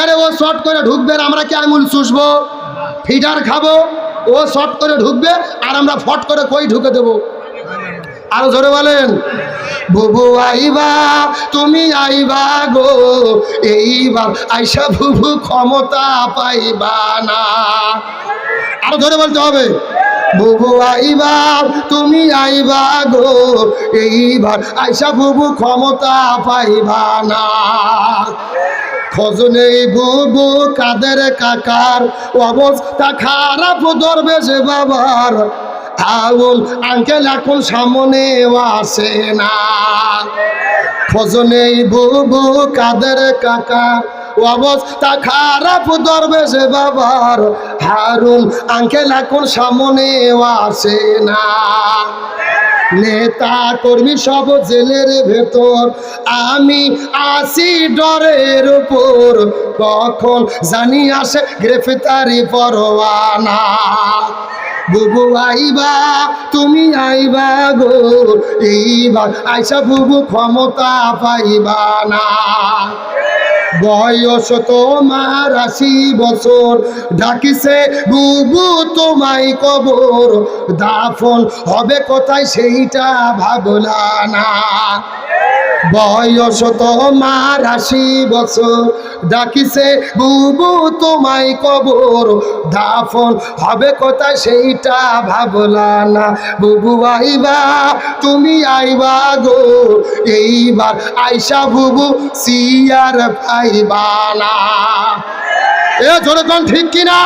এবারে ও শর্ট করে ঢুকবে আমরা কি আঙুল চুষবো? ফিডার খাব, ও শর্ট করে ঢুকবে আর আমরা ফট করে কই ঢুকে দেবো? আরও ধরে বলেন। বুবু আইবা, তুমি আইবা গো, এইবার আইসা বুবু ক্ষমতা পাইবা না। আরও ধরে বলতে হবে। বুবু আইবা, তুমি আইবা গো, এইবার আইসা বুবু ক্ষমতা পাইবা না। খোঁজ নেই বুবু কাদের কাকার অবস্থা খারাপ ধরবে যে বাবার। আউল, আঙ্কেল এখন সামনে আসে না। খোঁজ নেই বুবু কাদের কাকা অবস্থা খারাপ ধরবে সে বাবার। হারুন, আঙ্কেল এখন সামনে আসে না। নেতা কর্মী সব জেলের ভেতর। আমি আসি ডরের উপর। কখন জানি আসে গ্রেফতারি পরোয়ানা। বুবু আইবা, তুমি আইবা গো। এইবার আইসা বুবু ক্ষমতা পাইবা না। বয়স তোমার আশি বছর, ডাকিছে বুবু তোমায় কবর। দাফন হবে কোথায় সেইটা ভাবলা না। বয়স তোমার আশি বছর ডাকিছে, বুবু, তোমায় কবর দাফন হবে কোথায় সেইটা ভাবলা না। বুবু আইবা, তুমি আইবা গো, এইবার আইসা বুবু সিয়ার পাইবা না। এ জোরে কোন ঠিক কিনা?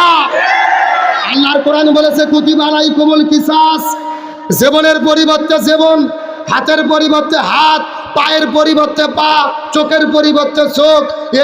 আল্লাহর কোরআন বলেছে কুতিবালাই কোমল কিসাস। জীবনের পরিবর্তে জীবন, হাতের পরিবর্তে হাত, পায়ের পরিবর্তে পা, চোখের পরিবর্তে চোখ, এই